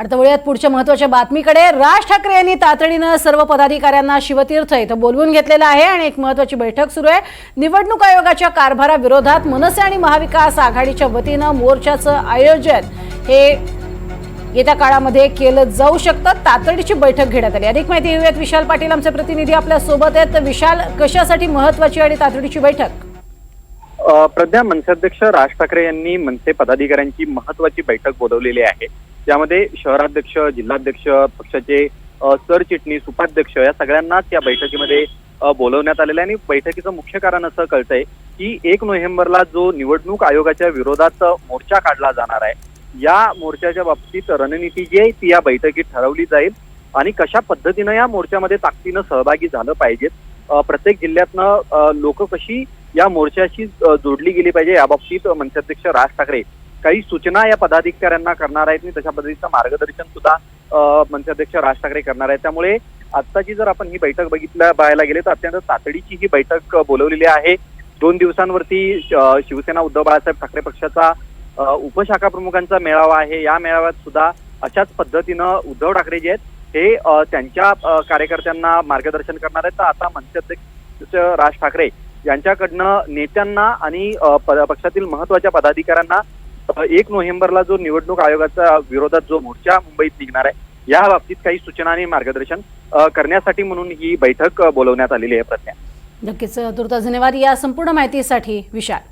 आता वळूयात पुढच्या महत्त्वाच्या बातमीकडे. राज ठाकरे यांनी तातडीनं सर्व पदाधिकाऱ्यांना शिवतीर्थ इथं बोलवून घेतलेलं आहे आणि एक महत्वाची बैठक सुरू आहे. निवडणूक आयोगाच्या कारभाराविरोधात मनसे आणि महाविकास आघाडीच्या वतीनं मोर्चाचं आयोजन हे येत्या काळामध्ये केलं जाऊ शकतं. तातडीची बैठक घेण्यात आली. अधिक माहिती घेऊयात. विशाल पाटील आमचे प्रतिनिधी आपल्यासोबत आहेत. तर विशाल कशासाठी महत्वाची आणि तातडीची बैठक? प्रज्ञा मनसेअध्यक्ष राज ठाकरे यांनी मनसे पदाधिकाऱ्यांची महत्वाची बैठक बोलवलेली आहे. त्यामध्ये शहराध्यक्ष जिल्हाध्यक्ष पक्षाचे सरचिटणीस उपाध्यक्ष या सगळ्यांनाच या बैठकीमध्ये बोलवण्यात आलेलं आहे आणि बैठकीचं मुख्य कारण असं कळतंय की एक नोव्हेंबरला जो निवडणूक आयोगाच्या विरोधात मोर्चा काढला जाणार आहे या मोर्चाच्या बाबतीत रणनीती जी आहे ती या बैठकीत ठरवली जाईल आणि कशा पद्धतीनं या मोर्चामध्ये ताकदीनं सहभागी झालं पाहिजेत प्रत्येक जिल्ह्यातनं लोक कशी या मोर्चाशी जोडली गेली पाहिजे याबाबतीत मनसे राज ठाकरे काही सूचना या पदाधिकाऱ्यांना करणार आहेत. आणि तशा पद्धतीचं मार्गदर्शन सुद्धा अ, राज ठाकरे करणार आहेत. त्यामुळे आत्ताची जर आपण ही बैठक बघितल्या पाहायला गेले तर अत्यंत तातडीची ही बैठक बोलवलेली आहे. दोन दिवसांवरती शिवसेना उद्धव बाळासाहेब ठाकरे पक्षाचा उपशाखा प्रमुखांचा मेळावा आहे. या मेळाव्यात सुद्धा अशाच पद्धतीनं उद्धव ठाकरे जे आहेत हे त्यांच्या कार्यकर्त्यांना मार्गदर्शन करणार आहेत. तर आता मंत्र्याध्यक्ष राज ठाकरे यांच्याकडनं नेत्यांना आणि पक्षातील महत्त्वाच्या पदाधिकाऱ्यांना एक नोव्हेंबरला जो निवडणूक आयोगाचा विरोधात जो मोर्चा मुंबईत निघणार आहे या बाबतीत काही सूचना आणि मार्गदर्शन करण्यासाठी म्हणून ही बैठक बोलवण्यात आलेली आहे प्रज्ञा. नक्कीच तुर्ता धन्यवाद. या संपूर्ण माहितीसाठी विशाल.